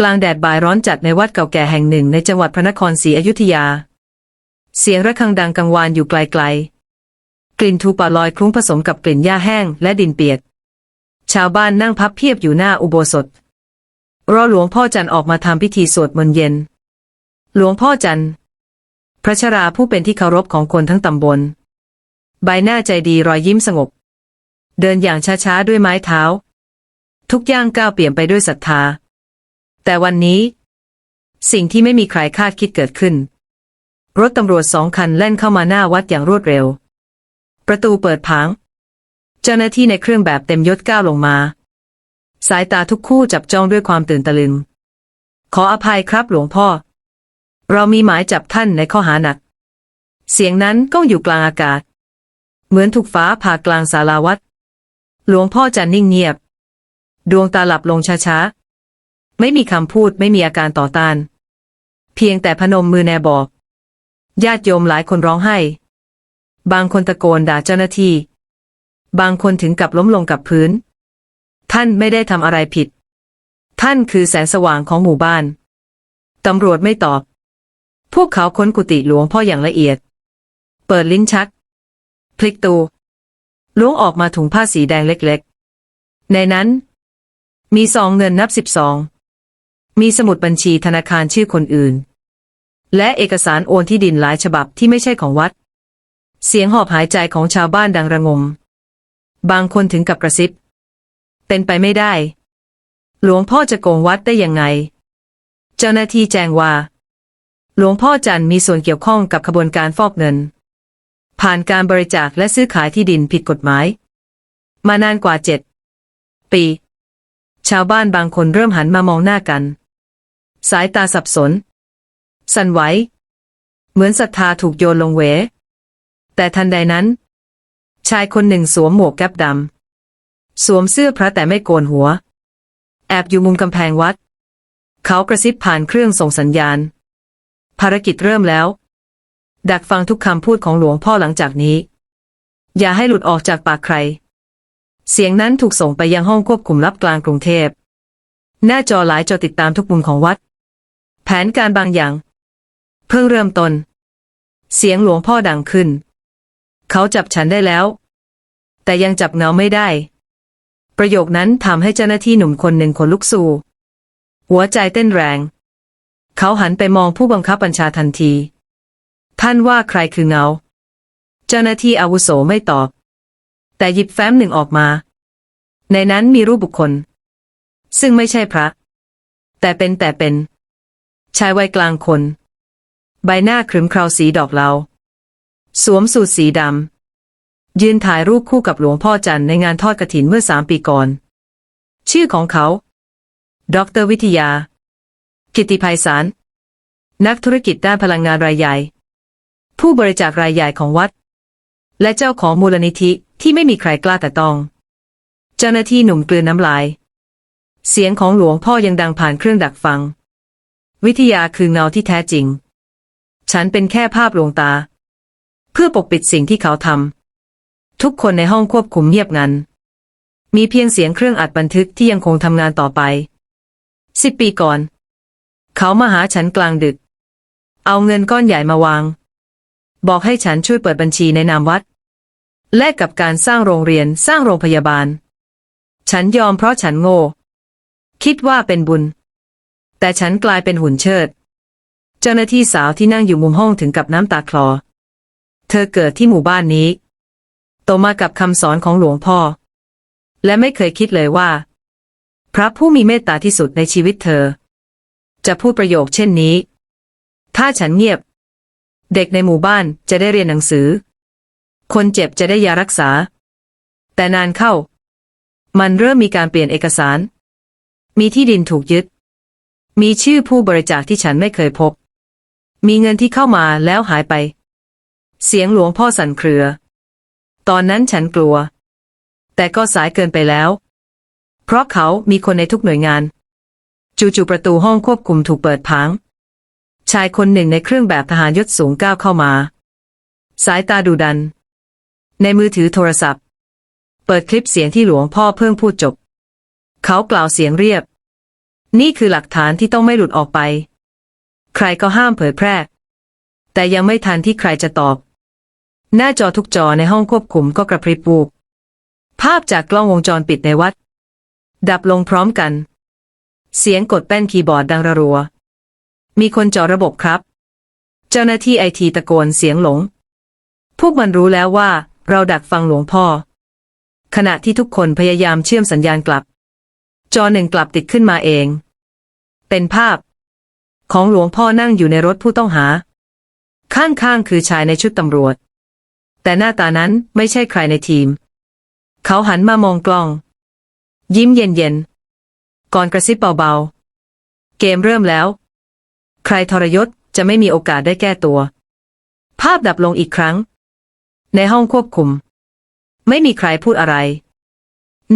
กลางแดดบ่ายร้อนจัดในวัดเก่าแก่แห่งหนึ่งในจังหวัดพระนครศรีอยุธยา เสียงระฆังดังกังวานอยู่ไกลๆ กลิ่นทูป่าลอยคลุ้งผสมกับกลิ่นหญ้าแห้งและดินเปียก ชาวบ้านนั่งพับเพียบอยู่หน้าอุโบสถ รอหลวงพ่อจันออกมาทำพิธีสวดมนต์เย็น หลวงพ่อจันพระชราผู้เป็นที่เคารพของคนทั้งตำบล ใบหน้าใจดีรอยยิ้มสงบ เดินอย่างช้าๆด้วยไม้เท้า ทุกย่างก้าวเปลี่ยนไปด้วยศรัทธา แต่วันนี้ สิ่งที่ไม่มีใครคาดคิดเกิดขึ้น รถตำรวจสองคันแล่นเข้ามาหน้าวัดอย่างรวดเร็ว ประตูเปิดผาง เจ้าหน้าที่ในเครื่องแบบเต็มยศก้าวลงมา สายตาทุกคู่จับจ้องด้วยความตื่นตะลึง ขออภัยครับหลวงพ่อ เรามีหมายจับท่านในข้อหาหนัก เสียงนั้นก้องอยู่กลางอากาศ เหมือนถูกฟ้าผ่ากลางศาลาวัดหลวงพ่อจะนิ่งเงียบ ดวงตาหลับลงช้าๆ ไม่มีคำพูดไม่มีอาการต่อต้าน เพียงแต่พนมมือแนบอก ญาติโยมหลายคนร้องไห้ บางคนตะโกนด่าเจ้าหน้าที่ บางคนถึงกับล้มลงกับพื้น ท่านไม่ได้ทำอะไรผิด ท่านคือแสงสว่างของหมู่บ้าน ตำรวจไม่ตอบ พวกเขาค้นกุฏิหลวงพ่ออย่างละเอียด เปิดลิ้นชัก พลิกตูล้วงออกมาถุงผ้าสีแดงเล็กๆ ในนั้น มีซองเงินนับสิบสอง มีสมุดบัญชีธนาคารชื่อคนอื่น และเอกสารโอนที่ดินหลายฉบับที่ไม่ใช่ของวัด เสียงหอบหายใจของชาวบ้านดังระงม บางคนถึงกับกระซิบ เป็นไปไม่ได้ หลวงพ่อจะโกงวัดได้ยังไง เจ้าหน้าที่แจ้งว่า หลวงพ่อจันมีส่วนเกี่ยวข้องกับขบวนการฟอกเงิน ผ่านการบริจาคและซื้อขายที่ดินผิดกฎหมาย มานานกว่าเจ็ดปี ชาวบ้านบางคนเริ่มหันมามองหน้ากัน สายตาสับสน สั่นไหว เหมือนศรัทธาถูกโยนลงเหว แต่ทันใดนั้น ชายคนหนึ่งสวมหมวกแก๊ปดำ สวมเสื้อพระแต่ไม่โกนหัว แอบอยู่มุมกำแพงวัด เขากระซิบผ่านเครื่องส่งสัญญาณ ภารกิจเริ่มแล้ว ดักฟังทุกคำพูดของหลวงพ่อหลังจากนี้ อย่าให้หลุดออกจากปากใคร เสียงนั้นถูกส่งไปยังห้องควบคุมลับกลางกรุงเทพหน้าจอหลายจอติดตามทุกมุมของวัด แผนการบางอย่าง เพิ่งเริ่มต้น เสียงหลวงพ่อดังขึ้น เขาจับฉันได้แล้ว แต่ยังจับเงาไม่ได้ ประโยคนั้นทำให้เจ้าหน้าที่หนุ่มคนหนึ่งขนลุกสู้ หัวใจเต้นแรง เขาหันไปมองผู้บังคับบัญชาทันที ท่านว่าใครคือเงา เจ้าหน้าที่อาวุโสไม่ตอบ แต่หยิบแฟ้มหนึ่งออกมา ในนั้นมีรูปบุคคล ซึ่งไม่ใช่พระ แต่เป็นแต่เป็น ชายวัยกลางคน ใบหน้าครึมคราวสีดอกเหลาสวมสูทสีดำยืนถ่ายรูปคู่กับหลวงพ่อจันในงานทอดกระถินเมื่อสามปีก่อน ชื่อของเขา ดรวิทยา กิติภัยสาร นักธุรกิจด้านพลังงานรายใหญ่ ผู้บริจาครายใหญ่ของวัด และเจ้าของมูลนิธิที่ไม่มีใครกล้าแต่ต้อง เจ้าหน้าที่หนุ่มเกลืนน้ำลาย เสียงของหลวงพ่อยังดังผ่านเครื่องดักฟัง วิทยาคือเงาที่แท้จริง ฉันเป็นแค่ภาพลวงตา เพื่อปกปิดสิ่งที่เขาทำทุกคนในห้องควบคุมเงียบงัน มีเพียงเสียงเครื่องอัดบันทึกที่ยังคงทำงานต่อไป สิบปีก่อน เขามาหาฉันกลางดึก เอาเงินก้อนใหญ่มาวาง บอกให้ฉันช่วยเปิดบัญชีในนามวัด แลกกับการสร้างโรงเรียนสร้างโรงพยาบาล ฉันยอมเพราะฉันโง่ คิดว่าเป็นบุญ แต่ฉันกลายเป็นหุ่นเชิด เจ้าหน้าที่สาวที่นั่งอยู่มุมห้องถึงกับน้ำตาคลอ เธอเกิดที่หมู่บ้านนี้ โตมากับคำสอนของหลวงพ่อ และไม่เคยคิดเลยว่า พระผู้มีเมตตาที่สุดในชีวิตเธอ จะพูดประโยคเช่นนี้ ถ้าฉันเงียบ เด็กในหมู่บ้านจะได้เรียนหนังสือ คนเจ็บจะได้ยารักษา แต่นานเข้า มันเริ่มมีการเปลี่ยนเอกสาร มีที่ดินถูกยึด มีชื่อผู้บริจาคที่ฉันไม่เคยพบ มีเงินที่เข้ามาแล้วหายไป เสียงหลวงพ่อสั่นเครือ ตอนนั้นฉันกลัว แต่ก็สายเกินไปแล้ว เพราะเขามีคนในทุกหน่วยงาน จู่ๆประตูห้องควบคุมถูกเปิดพัง ชายคนหนึ่งในเครื่องแบบทหารยศสูงก้าวเข้ามา สายตาดุดัน ในมือถือโทรศัพท์ เปิดคลิปเสียงที่หลวงพ่อเพิ่งพูดจบ เขากล่าวเสียงเรียบ นี่คือหลักฐานที่ต้องไม่หลุดออกไป ใครก็ห้ามเผยแพร่ แต่ยังไม่ทันที่ใครจะตอบ หน้าจอทุกจอในห้องควบคุมก็กระพริบวูบภาพจากกล้องวงจรปิดในวัด ดับลงพร้อมกัน เสียงกดแป้นคีย์บอร์ดดังระรัว มีคนจอระบบครับ เจ้าหน้าที่ไอทีตะโกนเสียงหลง พวกมันรู้แล้วว่าเราดักฟังหลวงพ่อ ขณะที่ทุกคนพยายามเชื่อมสัญญาณกลับ จอหนึ่งกลับติดขึ้นมาเอง เป็นภาพ ของหลวงพ่อนั่งอยู่ในรถผู้ต้องหา ข้างๆคือชายในชุดตำรวจ แต่หน้าตานั้นไม่ใช่ใครในทีม เขาหันมามองกล้อง ยิ้มเย็นๆ ก่อนกระซิบเบาๆ เกมเริ่มแล้ว ใครทรยศจะไม่มีโอกาสได้แก้ตัว ภาพดับลงอีกครั้ง ในห้องควบคุม ไม่มีใครพูดอะไร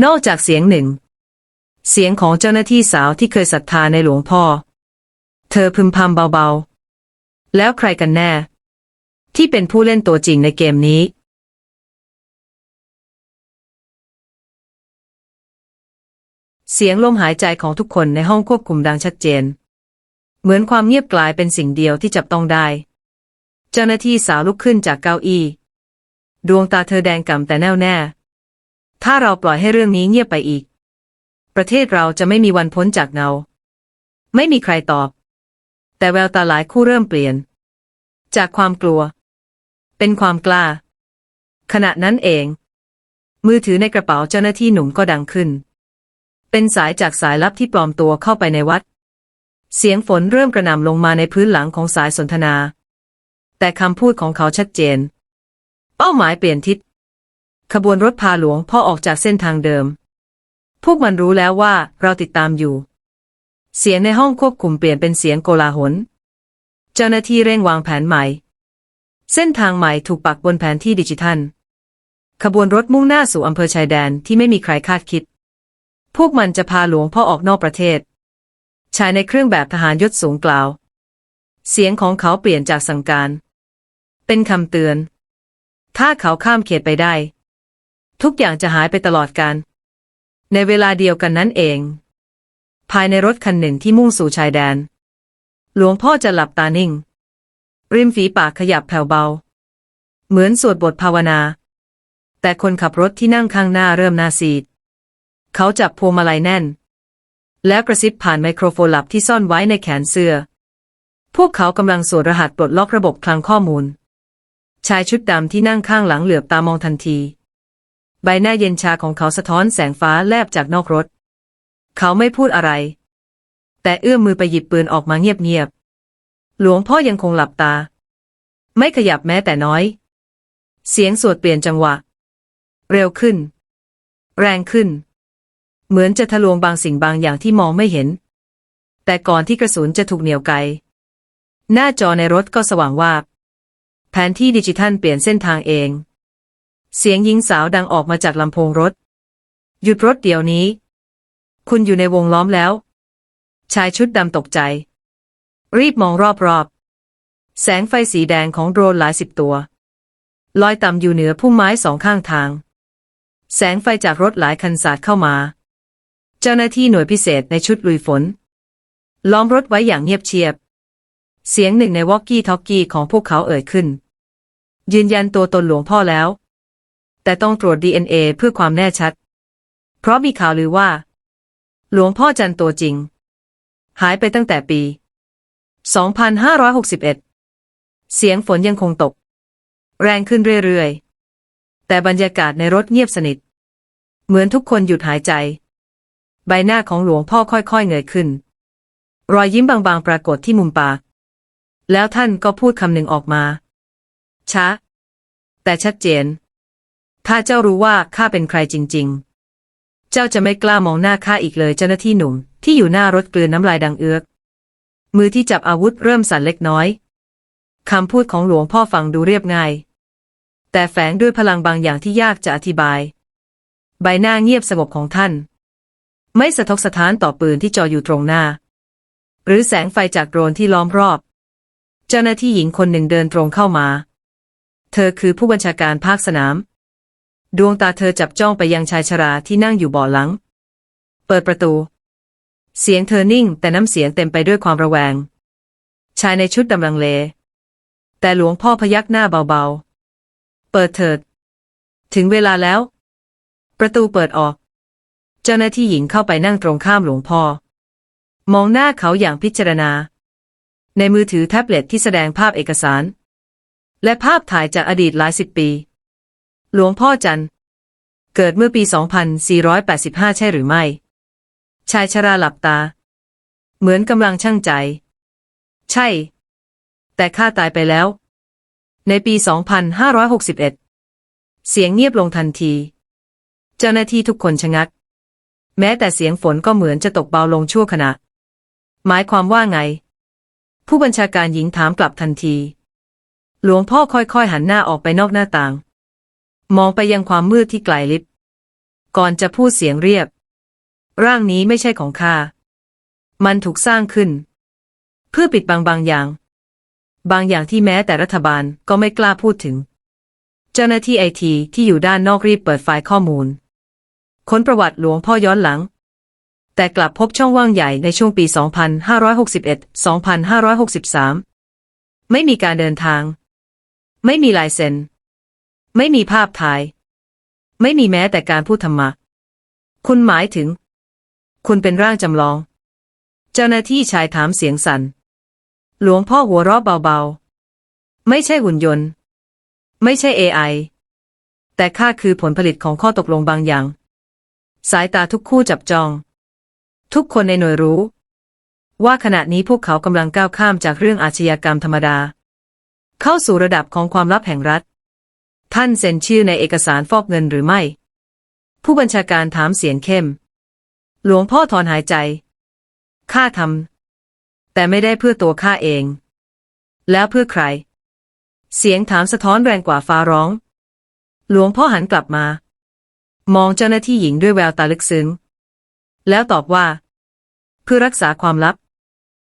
นอกจากเสียงหนึ่ง เสียงของเจ้าหน้าที่สาวที่เคยศรัทธาในหลวงพ่อ เธอพึมพำเบาๆ แล้วใครกันแน่ ที่เป็นผู้เล่นตัวจริงในเกมนี้ เสียงลมหายใจของทุกคนในห้องควบคุมดังชัดเจน เหมือนความเงียบกลายเป็นสิ่งเดียวที่จับต้องได้ เจ้าหน้าที่สาวลุกขึ้นจากเก้าอี้ ดวงตาเธอแดงก่ำแต่แน่วแน่ ถ้าเราปล่อยให้เรื่องนี้เงียบไปอีก ประเทศเราจะไม่มีวันพ้นจากเงา ไม่มีใครตอบ แต่แววตาหลายคู่เริ่มเปลี่ยน จากความกลัว เป็นความกล้า ขณะนั้นเอง มือถือในกระเป๋าเจ้าหน้าที่หนุ่มก็ดังขึ้น เป็นสายจากสายลับที่ปลอมตัวเข้าไปในวัด เสียงฝนเริ่มกระหน่ำลงมาในพื้นหลังของสายสนทนา แต่คำพูดของเขาชัดเจน เป้าหมายเปลี่ยนทิศขบวนรถพาหลวงพ่อออกจากเส้นทางเดิม พวกมันรู้แล้วว่าเราติดตามอยู่ เสียงในห้องควบคุมเปลี่ยนเป็นเสียงโกลาหล เจ้าหน้าที่เร่งวางแผนใหม่ เส้นทางใหม่ถูกปักบนแผนที่ดิจิทัล ขบวนรถมุ่งหน้าสู่อำเภอชายแดนที่ไม่มีใครคาดคิด พวกมันจะพาหลวงพ่อออกนอกประเทศ ชายในเครื่องแบบทหารยศสูงกล่าว เสียงของเขาเปลี่ยนจากสั่งการ เป็นคำเตือน ถ้าเขาข้ามเขตไปได้ ทุกอย่างจะหายไปตลอดกาล ในเวลาเดียวกันนั้นเอง ภายในรถคันหนึ่งที่มุ่งสู่ชายแดน หลวงพ่อจะหลับตานิ่ง ริมฝีปากขยับแผ่วเบา เหมือนสวดบทภาวนา แต่คนขับรถที่นั่งข้างหน้าเริ่มหน้าซีด เขาจับพวงมาลัยแน่น แล้วกระซิบผ่านไมโครโฟนลับที่ซ่อนไว้ในแขนเสื้อ พวกเขากำลังสวดรหัสปลดล็อกระบบคลังข้อมูล ชายชุดดำที่นั่งข้างหลังเหลือบตามองทันที ใบหน้าเย็นชาของเขาสะท้อนแสงฟ้าแลบจากนอกรถ เขาไม่พูดอะไร แต่เอื้อมมือไปหยิบปืนออกมาเงียบๆ หลวงพ่อยังคงหลับตา ไม่ขยับแม้แต่น้อย เสียงสวดเปลี่ยนจังหวะ เร็วขึ้น แรงขึ้น เหมือนจะทะลวงบางสิ่งบางอย่างที่มองไม่เห็น แต่ก่อนที่กระสุนจะถูกเหนี่ยวไกหน้าจอในรถก็สว่างวาบ แผนที่ดิจิทัลเปลี่ยนเส้นทางเอง เสียงหญิงสาวดังออกมาจากลำโพงรถ หยุดรถเดี๋ยวนี้ คุณอยู่ในวงล้อมแล้ว ชายชุดดำตกใจ รีบมองรอบๆ แสงไฟสีแดงของโดรนหลายสิบตัว ลอยต่ำอยู่เหนือพุ่มไม้สองข้างทาง แสงไฟจากรถหลายคันสาดเข้ามา เจ้าหน้าที่หน่วยพิเศษในชุดลุยฝน ล้อมรถไว้อย่างเงียบเชียบ เสียงหนึ่งในวอกกี้ท็อกกี้ของพวกเขาเอ่ยขึ้น ยืนยันตัวตนหลวงพ่อแล้ว แต่ต้องตรวจ DNA เพื่อความแน่ชัด เพราะมีข่าวลือว่า หลวงพ่อจันตัวจริง หายไปตั้งแต่ปี 2561 เสียงฝนยังคงตก แรงขึ้นเรื่อยๆ แต่บรรยากาศในรถเงียบสนิท เหมือนทุกคนหยุดหายใจ ใบหน้าของหลวงพ่อค่อยๆเงยขึ้น รอยยิ้มบางๆปรากฏที่มุมปาก แล้วท่านก็พูดคำหนึ่งออกมา ช้า แต่ชัดเจน ถ้าเจ้ารู้ว่าข้าเป็นใครจริง ๆ เจ้าจะไม่กล้ามองหน้าข้าอีกเลยเจ้าหน้าที่หนุ่ม ที่อยู่หน้ารถกลืนน้ำลายดังเอือกมือที่จับอาวุธเริ่มสั่นเล็กน้อยคำพูดของหลวงพ่อฟังดูเรียบง่าย แต่แฝงด้วยพลังบางอย่างที่ยากจะอธิบาย ใบหน้าเงียบสงบของท่าน ไม่สะทกสะท้านต่อปืนที่จออยู่ตรงหน้า หรือแสงไฟจากโดรนที่ล้อมรอบ เจ้าหน้าที่หญิงคนหนึ่งเดินตรงเข้ามา เธอคือผู้บัญชาการภาคสนาม ดวงตาเธอจับจ้องไปยังชายชราที่นั่งอยู่เบ่อหลัง เปิดประตู เสียงเธอนิ่งแต่น้ำเสียงเต็มไปด้วยความระแวง ชายในชุดดำลังเล แต่หลวงพ่อพยักหน้าเบาๆ เปิดเถิด ถึงเวลาแล้ว ประตูเปิดออก เจ้าหน้าที่หญิงเข้าไปนั่งตรงข้ามหลวงพ่อ มองหน้าเขาอย่างพิจารณา ในมือถือแท็บเล็ตที่แสดงภาพเอกสาร และภาพถ่ายจากอดีตหลายสิบปี หลวงพ่อจัน เกิดเมื่อปี 2485 ใช่หรือไม่ ชายชราหลับตา เหมือนกำลังช่างใจ ใช่ แต่ข้าตายไปแล้ว ในปี 2561 เสียงเงียบลงทันที เจ้าหน้าที่ทุกคนชะงัก แม้แต่เสียงฝนก็เหมือนจะตกเบาลงชั่วขณะ หมายความว่าไง ผู้บัญชาการหญิงถามกลับทันที หลวงพ่อค่อยๆหันหน้าออกไปนอกหน้าต่าง มองไปยังความมืดที่ไกลลิบ ก่อนจะพูดเสียงเรียบ ร่างนี้ไม่ใช่ของข้า มันถูกสร้างขึ้น เพื่อปิดบังบางอย่าง บางอย่างที่แม้แต่รัฐบาลก็ไม่กล้าพูดถึง เจ้าหน้าที่ไอทีที่อยู่ด้านนอกรีบเปิดไฟล์ข้อมูล ค้นประวัติหลวงพ่อย้อนหลัง แต่กลับพบช่องว่างใหญ่ในช่วงปี 2561-2563 ไม่มีการเดินทาง ไม่มีลายเซ็น ไม่มีภาพถ่าย ไม่มีแม้แต่การพูดธรรมะ คุณหมายถึง คุณเป็นร่างจำลอง เจ้าหน้าที่ชายถามเสียงสัน่น หลวงพ่อหัวเราะเบาๆ ไม่ใช่หุ่นยนต์ ไม่ใช่ AI แต่ข้าคือผลผลิตของข้อตกลงบางอย่าง สายตาทุกคู่จับจอง ทุกคนในหน่วยรู้ ว่าขณะนี้พวกเขากำลังก้าวข้ามจากเรื่องอาชญากรรมธรรมดา เข้าสู่ระดับของความลับแห่งรัฐ ท่านเซ็นชื่อในเอกสารฟอกเงินหรือไม่ ผู้บัญชาการถามเสียงเข้ม หลวงพ่อถอนหายใจ ข้าทำ แต่ไม่ได้เพื่อตัวข้าเอง แล้วเพื่อใคร เสียงถามสะท้อนแรงกว่าฟ้าร้อง หลวงพ่อหันกลับมา มองเจ้าหน้าที่หญิงด้วยแววตาลึกซึ้ง แล้วตอบว่า เพื่อรักษาความลับ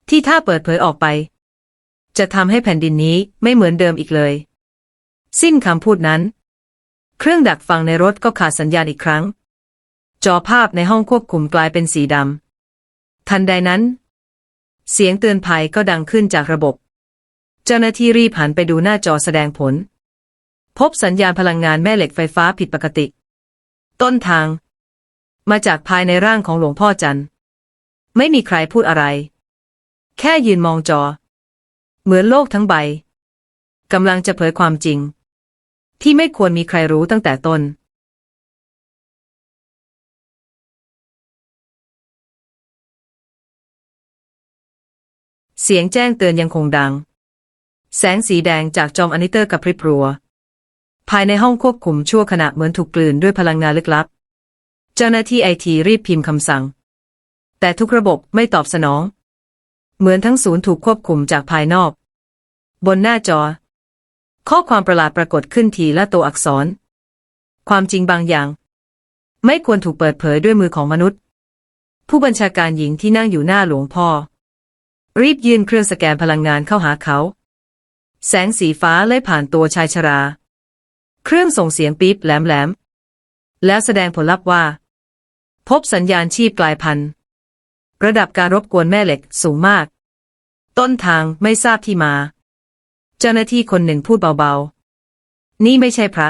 ที่ถ้าเปิดเผยออกไป จะทำให้แผ่นดินนี้ไม่เหมือนเดิมอีกเลย สิ้นคำพูดนั้น เครื่องดักฟังในรถก็ขาดสัญญาณอีกครั้ง จอภาพในห้องควบคุมกลายเป็นสีดำ ทันใดนั้น เสียงเตือนภัยก็ดังขึ้นจากระบบ เจ้าหน้าที่รีบหันไปดูหน้าจอแสดงผล พบสัญญาณพลังงานแม่เหล็กไฟฟ้าผิดปกติ ต้นทาง มาจากภายในร่างของหลวงพ่อจันทร์ไม่มีใครพูดอะไร แค่ยืนมองจอ เหมือนโลกทั้งใบกำลังจะเผยความจริง ที่ไม่ควรมีใครรู้ตั้งแต่ต้นเสียงแจ้งเตือนยังคงดัง แสงสีแดงจากจอมอนิเตอร์กระพริบรัว ภายในห้องควบคุมชั่วขณะเหมือนถูกกลืนด้วยพลังงานลึกลับ เจ้าหน้าที่ไอทีรีบพิมพ์คำสั่ง แต่ทุกระบบไม่ตอบสนอง เหมือนทั้งศูนย์ถูกควบคุมจากภายนอก บนหน้าจอ ข้อความประหลาดปรากฏขึ้นทีละตัวอักษร ความจริงบางอย่าง ไม่ควรถูกเปิดเผยด้วยมือของมนุษย์ ผู้บัญชาการหญิงที่นั่งอยู่หน้าหลวงพ่อ รีบยื่นเครื่องสแกนพลังงานเข้าหาเขา แสงสีฟ้าเล่ยผ่านตัวชายชรา เครื่องส่งเสียงปี๊บแหลมๆ แล้วแสดงผลลัพธ์ว่า พบสัญญาณชีพกลายพันธุ์ ระดับการรบกวนแม่เหล็กสูงมาก ต้นทางไม่ทราบที่มา เจ้าหน้าที่คนหนึ่งพูดเบาๆ นี่ไม่ใช่พระ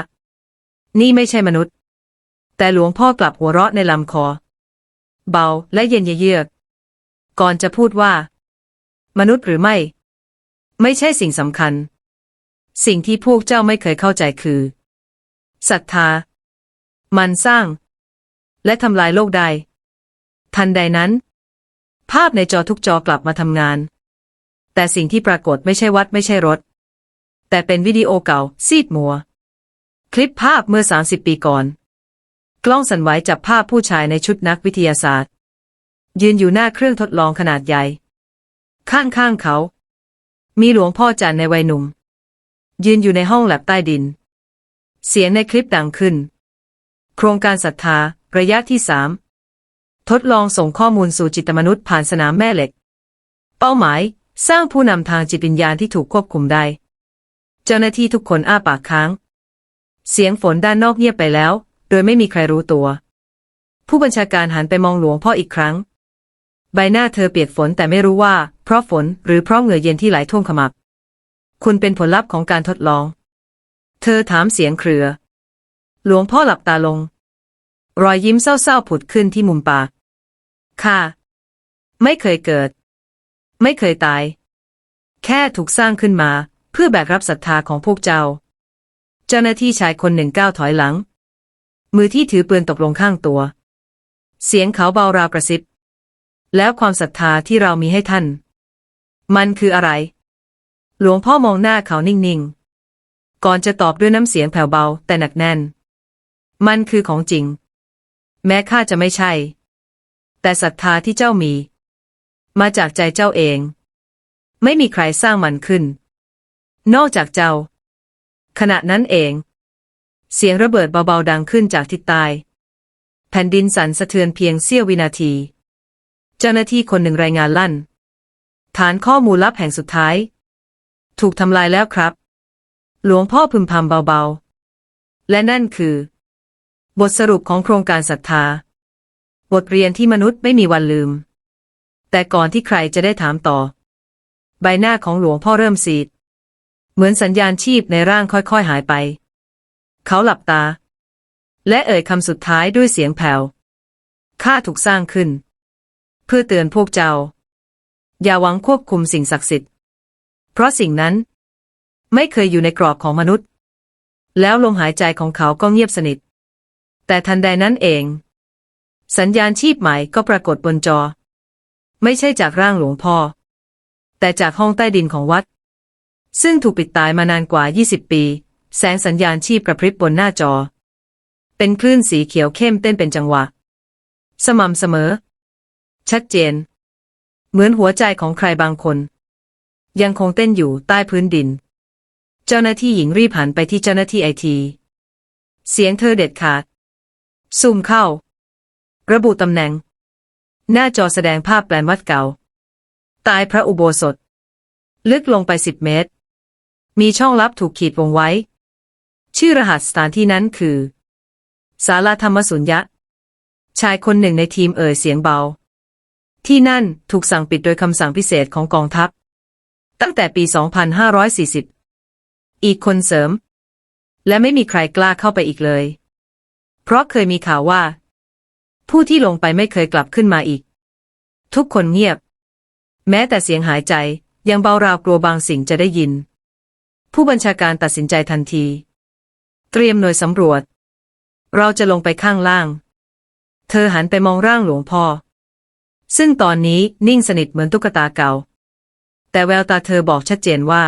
นี่ไม่ใช่มนุษย์ แต่หลวงพ่อกลับหัวเราะในลำคอ เบาและเย็นเยือกก่อนจะพูดว่า มนุษย์หรือไม่ ไม่ใช่สิ่งสำคัญ สิ่งที่พวกเจ้าไม่เคยเข้าใจคือศรัทธา มันสร้าง และทำลายโลกได้ ทันใดนั้น ภาพในจอทุกจอกลับมาทำงาน แต่สิ่งที่ปรากฏไม่ใช่วัดไม่ใช่รถ แต่เป็นวิดีโอเก่า ซีดมัว คลิปภาพเมื่อ 30 ปีก่อน กล้องสั่นไหวจับภาพผู้ชายในชุดนักวิทยาศาสตร์ ยืนอยู่หน้าเครื่องทดลองขนาดใหญ่ ข้างๆเขา มีหลวงพ่อจันในวัยหนุ่ม ยืนอยู่ในห้องแลบใต้ดิน เสียงในคลิปดังขึ้น โครงการศรัทธา ระยะที่สามทดลองส่งข้อมูลสู่จิตมนุษย์ผ่านสนามแม่เหล็ก เป้าหมาย สร้างผู้นำทางจิตวิญญาณที่ถูกควบคุมได้ เจ้าหน้าที่ทุกคนอ้าปากค้าง เสียงฝนด้านนอกเงียบไปแล้ว โดยไม่มีใครรู้ตัว ผู้บัญชาการหันไปมองหลวงพ่ออีกครั้ง ใบหน้าเธอเปียกฝนแต่ไม่รู้ว่า เพราะฝนหรือเพราะเหงื่อเย็นที่ไหลท่วมขมับ คุณเป็นผลลัพธ์ของการทดลอง เธอถามเสียงเครือ หลวงพ่อหลับตาลง รอยยิ้มเศร้าๆผุดขึ้นที่มุมปาก ค่ะ ไม่เคยเกิด ไม่เคยตาย แค่ถูกสร้างขึ้นมา เพื่อแบกรับศรัทธาของพวกเจ้า เจ้าหน้าที่ชายคนหนึ่งก้าวถอยหลัง มือที่ถือปืนตกลงข้างตัว เสียงเขาเบาราวกระซิบ แล้วความศรัทธาที่เรามีให้ท่าน มันคืออะไร หลวงพ่อมองหน้าเขานิ่งๆ ก่อนจะตอบด้วยน้ำเสียงแผ่วเบาแต่หนักแน่น มันคือของจริง แม้ข้าจะไม่ใช่ แต่ศรัทธาที่เจ้ามี มาจากใจเจ้าเอง ไม่มีใครสร้างมันขึ้น นอกจากเจ้า ขณะนั้นเอง เสียงระเบิดเบาๆดังขึ้นจากทิศใต้ แผ่นดินสั่นสะเทือนเพียงเสี้ยววินาที เจ้าหน้าที่คนหนึ่งรายงานลั่น ฐานข้อมูลลับแห่งสุดท้าย ถูกทำลายแล้วครับ หลวงพ่อพึมพำเบาๆ และนั่นคือ บทสรุปของโครงการศรัทธา บทเรียนที่มนุษย์ไม่มีวันลืม แต่ก่อนที่ใครจะได้ถามต่อ ใบหน้าของหลวงพ่อเริ่มซีด เหมือนสัญญาณชีพในร่างค่อยๆหายไป เขาหลับตา และเอ่ยคำสุดท้ายด้วยเสียงแผ่วข้าถูกสร้างขึ้น เพื่อเตือนพวกเจ้า อย่าหวังควบคุมสิ่งศักดิ์สิทธิ์ เพราะสิ่งนั้น ไม่เคยอยู่ในกรอบของมนุษย์ แล้วลมหายใจของเขาก็เงียบสนิท แต่ทันใดนั้นเอง สัญญาณชีพใหม่ก็ปรากฏบนจอ ไม่ใช่จากร่างหลวงพ่อ แต่จากห้องใต้ดินของวัด ซึ่งถูกปิดตายมานานกว่า 20 ปี แสงสัญญาณชีพกระพริบบนหน้าจอ เป็นคลื่นสีเขียวเข้มเต้นเป็นจังหวะ สม่ำเสมอ ชัดเจน เหมือนหัวใจของใครบางคน ยังคงเต้นอยู่ใต้พื้นดิน เจ้าหน้าที่หญิงรีบหันไปที่เจ้าหน้าที่ไอทีเสียงเธอเด็ดขาดซูมเข้า ระบุตำแหน่ง หน้าจอแสดงภาพแปลนวัดเก่า ตายพระอุโบสถ ลึกลงไปสิบเมตร มีช่องลับถูกขีดวงไว้ ชื่อรหัสสถานที่นั้นคือศาลาธรรมสุญญะ ชายคนหนึ่งในทีมเอ่ยเสียงเบา ที่นั่นถูกสั่งปิดโดยคำสั่งพิเศษของกองทัพ ตั้งแต่ปี 2540 อีกคนเสริม และไม่มีใครกล้าเข้าไปอีกเลย เพราะเคยมีข่าวว่า ผู้ที่ลงไปไม่เคยกลับขึ้นมาอีก ทุกคนเงียบ แม้แต่เสียงหายใจยังเบาราวกลัวบางสิ่งจะได้ยิน ผู้บัญชาการตัดสินใจทันที เตรียมหน่วยสำรวจ เราจะลงไปข้างล่าง เธอหันไปมองร่างหลวงพ่อ ซึ่งตอนนี้นิ่งสนิทเหมือนตุ๊กตาเก่า แต่แววตาเธอบอกชัดเจนว่า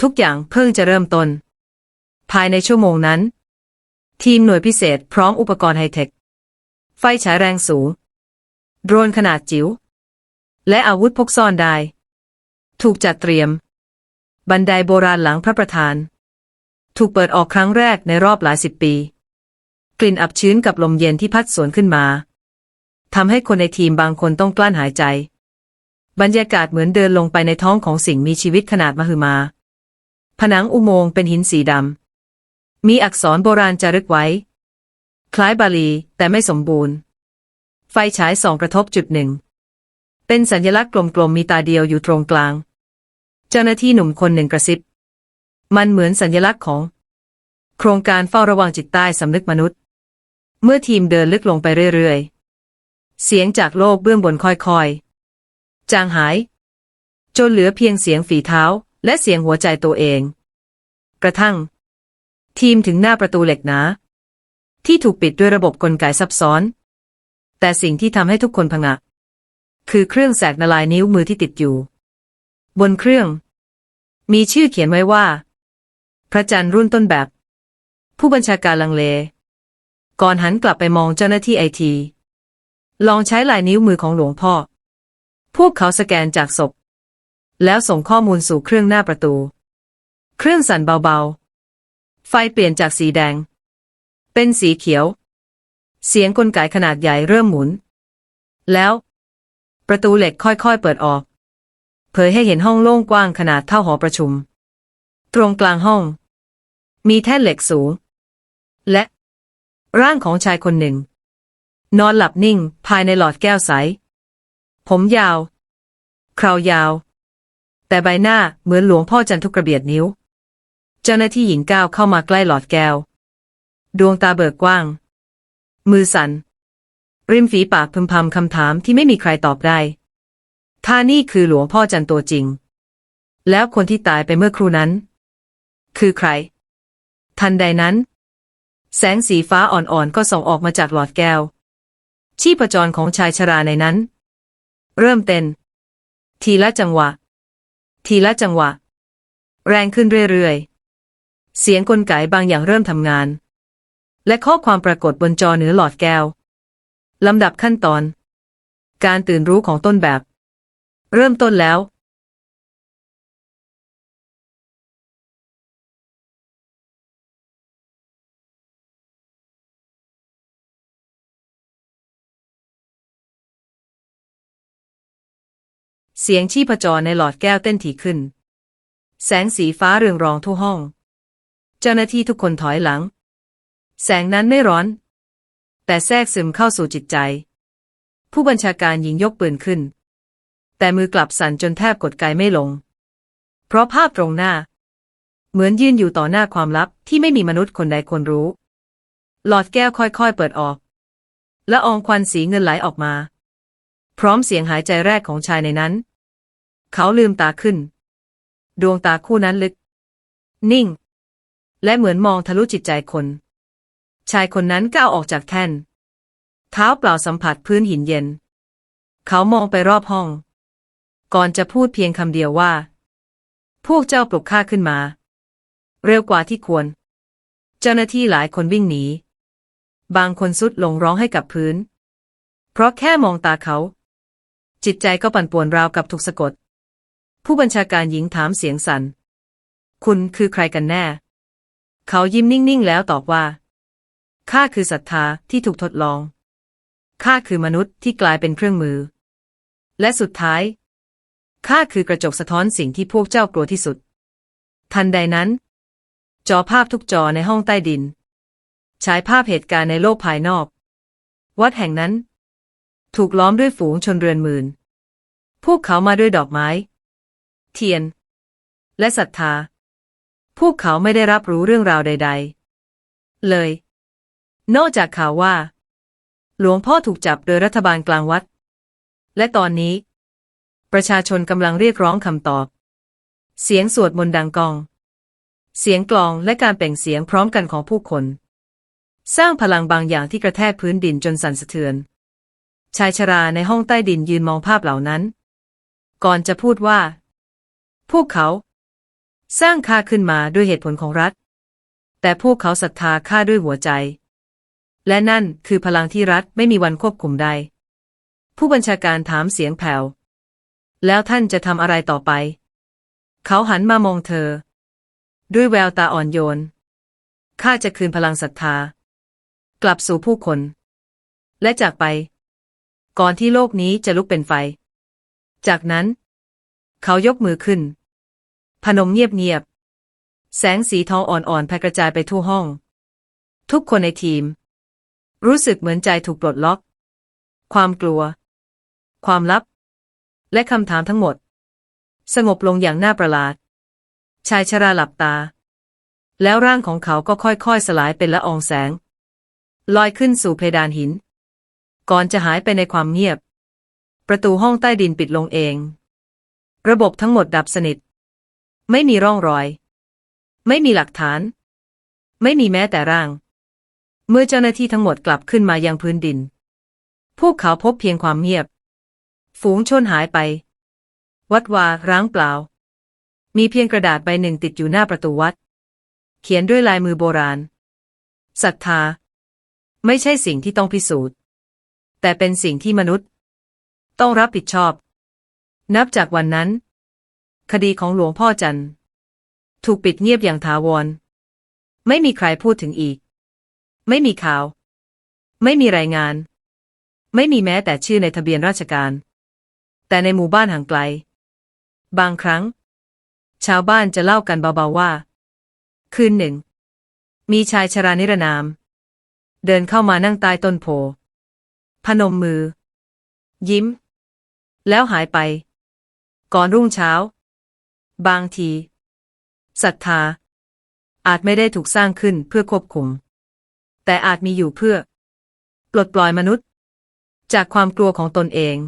ทุกอย่างเพิ่งจะเริ่มต้น ภายในชั่วโมงนั้น ทีมหน่วยพิเศษพร้อมอุปกรณ์ไฮเทค ไฟฉายแรงสูง โดรนขนาดจิ๋ว และอาวุธพกซ่อนได้ ถูกจัดเตรียม บันไดโบราณหลังพระประธาน ถูกเปิดออกครั้งแรกในรอบหลายสิบปี กลิ่นอับชื้นกับลมเย็นที่พัดสวนขึ้นมาทำให้คนในทีมบางคนต้องกลั้นหายใจ บรรยากาศเหมือนเดินลงไปในท้องของสิ่งมีชีวิตขนาดมหึมา ผนังอุโมงค์เป็นหินสีดำ มีอักษรโบราณจารึกไว้ คล้ายบาลีแต่ไม่สมบูรณ์ ไฟฉายส่องกระทบจุดหนึ่ง เป็นสัญลักษณ์กลมๆมีตาเดียวอยู่ตรงกลาง เจ้าหน้าที่หนุ่มคนหนึ่งกระซิบ มันเหมือนสัญลักษณ์ของ โครงการเฝ้าระวังจิตใต้สำนึกมนุษย์ เมื่อทีมเดินลึกลงไปเรื่อยๆ เสียงจากโลกเบื้องบนค่อยๆ จางหาย จนเหลือเพียงเสียงฝีเท้า และเสียงหัวใจตัวเอง กระทั่ง ทีมถึงหน้าประตูเหล็กหนา ที่ถูกปิดด้วยระบบกลไกซับซ้อน แต่สิ่งที่ทำให้ทุกคนผงะ คือเครื่องแสกละลายนิ้วมือที่ติดอยู่ บนเครื่อง มีชื่อเขียนไว้ว่า พระจันทร์รุ่นต้นแบบ ผู้บัญชาการลังเล ก่อนหันกลับไปมองเจ้าหน้าที่ไอที ลองใช้ลายนิ้วมือของหลวงพ่อ พวกเขาสแกนจากศพ แล้วส่งข้อมูลสู่เครื่องหน้าประตู เครื่องสั่นเบาๆ ไฟเปลี่ยนจากสีแดง เป็นสีเขียว เสียงกลไกขนาดใหญ่เริ่มหมุน แล้ว ประตูเหล็กค่อยๆ เปิดออก เผยให้เห็นห้องโล่งกว้างขนาดเท่าหอประชุม ตรงกลางห้อง มีแท่นเหล็กสูง และ ร่างของชายคนหนึ่ง นอนหลับนิ่งภายในหลอดแก้วใส ผมยาว คราวยาว แต่ใบหน้าเหมือนหลวงพ่อจันทุกกระเบียดนิ้ว เจ้าหน้าที่หญิงก้าวเข้ามาใกล้หลอดแก้ว ดวงตาเบิกกว้าง มือสัน่นริมฝีปากพึมพำคำถามที่ไม่มีใครตอบได้ ถ้านี่คือหลวงพ่อจันตัวจริง แล้วคนที่ตายไปเมื่อครู่นั้น คือใคร ทันใดนั้น แสงสีฟ้าอ่อนๆ ก็ส่องออกมาจากหลอดแก้ว ชีพจรของชายชราในนั้น เริ่มเต้น ทีละจังหวะ ทีละจังหวะ แรงขึ้นเรื่อยๆ เสียงกลไกบางอย่างเริ่มทำงาน และข้อความปรากฏบนจอเหนือหลอดแก้วลำดับขั้นตอน การตื่นรู้ของต้นแบบ เริ่มต้นแล้วเสียงชีพจรในหลอดแก้วเต้นถี่ขึ้น แสงสีฟ้าเรืองรองทั่วห้อง เจ้าหน้าที่ทุกคนถอยหลัง แสงนั้นไม่ร้อน แต่แทรกซึมเข้าสู่จิตใจ ผู้บัญชาการหญิงยกปืนขึ้น แต่มือกลับสั่นจนแทบกดไกไม่ลง เพราะภาพตรงหน้า เหมือนยืนอยู่ต่อหน้าความลับที่ไม่มีมนุษย์คนใดคนรู้ หลอดแก้วค่อยๆเปิดออก และอองควันสีเงินไหลออกมา พร้อมเสียงหายใจแรกของชายในนั้น เขาลืมตาขึ้น ดวงตาคู่นั้นลึก นิ่ง และเหมือนมองทะลุจิตใจคน ชายคนนั้นก้าวออกจากแท่น เท้าเปล่าสัมผัสพื้นหินเย็น เขามองไปรอบห้อง ก่อนจะพูดเพียงคำเดียวว่า พวกเจ้าปลุกข้าขึ้นมา เร็วกว่าที่ควร เจ้าหน้าที่หลายคนวิ่งหนี บางคนสุดลงร้องให้กับพื้น เพราะแค่มองตาเขา จิตใจก็ปั่นป่วนราวกับถูกสะกด ผู้บัญชาการหญิงถามเสียงสัน่น คุณคือใครกันแน่ เขายิ้มนิ่งๆแล้วตอบว่าข้าคือศรัทธาที่ถูกทดลองข้าคือมนุษย์ที่กลายเป็นเครื่องมือ และสุดท้าย ข้าคือกระจกสะท้อนสิ่งที่พวกเจ้ากลัวที่สุด ทันใดนั้น จอภาพทุกจอในห้องใต้ดิน ฉายภาพเหตุการณ์ในโลกภายนอก วัดแห่งนั้น ถูกล้อมด้วยฝูงชนเรือนหมื่น พวกเขามาด้วยดอกไม้ เทียน และศรัทธา พวกเขาไม่ได้รับรู้เรื่องราวใด ๆ เลย นอกจากข่าวว่า หลวงพ่อถูกจับโดยรัฐบาลกลางวัด และตอนนี้ ประชาชนกำลังเรียกร้องคำตอบ เสียงสวดมนต์ดังกอง เสียงกลองและการเปล่งเสียงพร้อมกันของผู้คน สร้างพลังบางอย่างที่กระแทกพื้นดินจนสั่นสะเทือน ชายชราในห้องใต้ดินยืนมองภาพเหล่านั้น ก่อนจะพูดว่า พวกเขา สร้างข้าขึ้นมาด้วยเหตุผลของรัฐ แต่พวกเขาศรัทธาข้าด้วยหัวใจ และนั่นคือพลังที่รัฐไม่มีวันควบคุมได้ผู้บัญชาการถามเสียงแผ่ว แล้วท่านจะทำอะไรต่อไป เขาหันมามองเธอ ด้วยแววตาอ่อนโยน ข้าจะคืนพลังศรัทธา กลับสู่ผู้คน และจากไป ก่อนที่โลกนี้จะลุกเป็นไฟ จากนั้น เขายกมือขึ้น พนมเงียบๆ แสงสีทองอ่อนๆแผ่กระจายไปทั่วห้อง ทุกคนในทีม รู้สึกเหมือนใจถูกปลดล็อก ความกลัว ความลับ และคำถามทั้งหมด สงบลงอย่างน่าประหลาด ชายชราหลับตา แล้วร่างของเขาก็ค่อยๆ สลายเป็นละอองแสง ลอยขึ้นสู่เพดานหิน ก่อนจะหายไปในความเงียบ ประตูห้องใต้ดินปิดลงเอง ระบบทั้งหมดดับสนิท ไม่มีร่องรอย ไม่มีหลักฐาน ไม่มีแม้แต่ร่าง เมื่อเจ้าหน้าที่ทั้งหมดกลับขึ้นมายังพื้นดิน พวกเขาพบเพียงความเงียบ ฝูงชนหายไป วัดวาร้างเปล่า มีเพียงกระดาษใบหนึ่งติดอยู่หน้าประตูวัด เขียนด้วยลายมือโบราณศรัทธา ไม่ใช่สิ่งที่ต้องพิสูจน์ แต่เป็นสิ่งที่มนุษย์ ต้องรับผิดชอบ นับจากวันนั้น คดีของหลวงพ่อจันทร์ถูกปิดเงียบอย่างถาวร ไม่มีใครพูดถึงอีก ไม่มีข่าว ไม่มีรายงาน ไม่มีแม้แต่ชื่อในทะเบียนราชการ แต่ในหมู่บ้านห่างไกล บางครั้ง ชาวบ้านจะเล่ากันเบาๆว่า คืนหนึ่ง มีชายชรานิรนาม เดินเข้ามานั่งใต้ต้นโพ พนมมือ ยิ้ม แล้วหายไป ก่อนรุ่งเช้า บางทีศรัทธา อาจไม่ได้ถูกสร้างขึ้นเพื่อควบคุม แต่อาจมีอยู่เพื่อ ปลดปล่อยมนุษย์ จากความกลัวของตนเอง